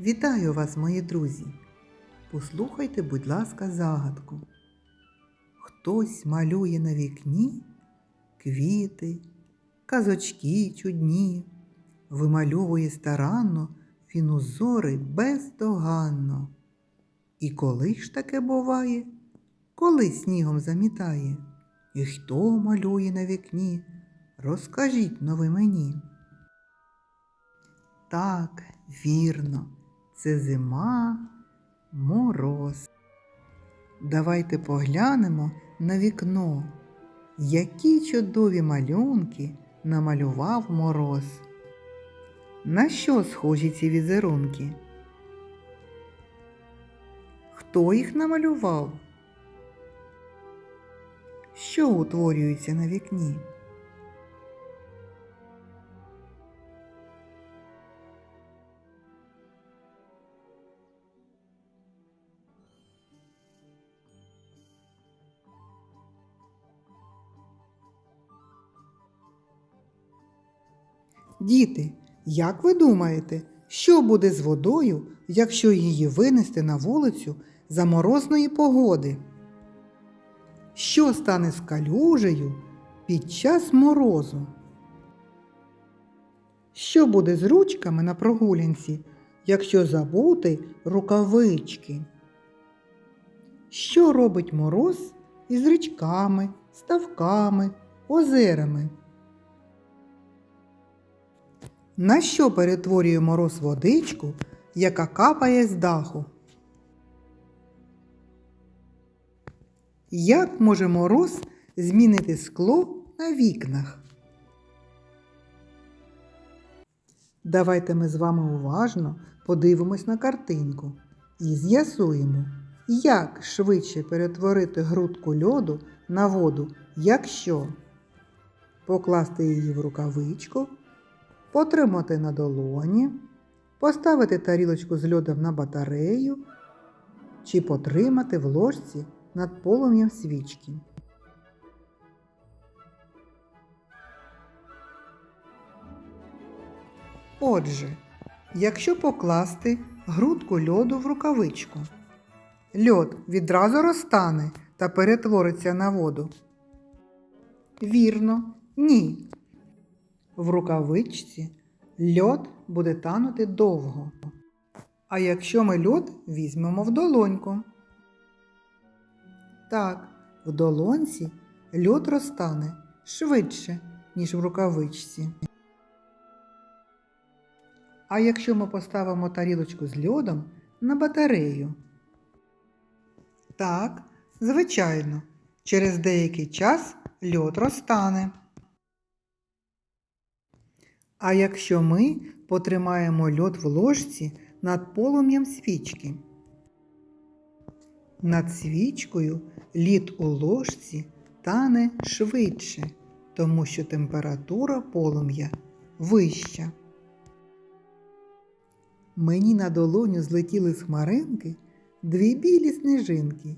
Вітаю вас, мої друзі! Послухайте, будь ласка, загадку. Хтось малює на вікні квіти, казочки чудні, вимальовує старанно він узори бездоганно. І коли ж таке буває, коли снігом замітає? І хто малює на вікні? Розкажіть но ви мені. Так, вірно, це зима, мороз. Давайте поглянемо на вікно, які чудові малюнки намалював мороз. На що схожі ці візерунки? Хто їх намалював? Що утворюється на вікні? Діти, як ви думаєте, що буде з водою, якщо її винести на вулицю за морозної погоди? Що стане з калюжею під час морозу? Що буде з ручками на прогулянці, якщо забути рукавички? Що робить мороз із річками, ставками, озерами? На що перетворює мороз водичку, яка капає з даху? Як може мороз змінити скло на вікнах? Давайте ми з вами уважно подивимось на картинку і з'ясуємо, як швидше перетворити грудку льоду на воду, якщо покласти її в рукавичку, потримати на долоні, поставити тарілочку з льодом на батарею чи потримати в ложці над полум'ям свічки. Отже, якщо покласти грудку льоду в рукавичку, льод відразу розтане та перетвориться на воду. Вірно, ні. В рукавичці льод буде танути довго. А якщо ми льод візьмемо в долоньку. Так, в долонці льод розтане швидше, ніж в рукавичці. А якщо ми поставимо тарілочку з льодом на батарею? Так, звичайно, через деякий час льод розтане. А якщо ми потримаємо льод в ложці над полум'ям свічки? Над свічкою лід у ложці тане швидше, тому що температура полум'я вища. Мені на долоню злетіли хмаринки дві білі сніжинки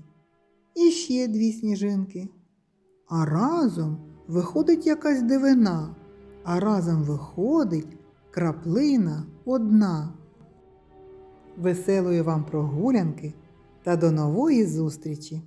і ще дві сніжинки. А разом виходить якась дивина, а разом виходить краплина одна. Веселої вам прогулянки та до нової зустрічі!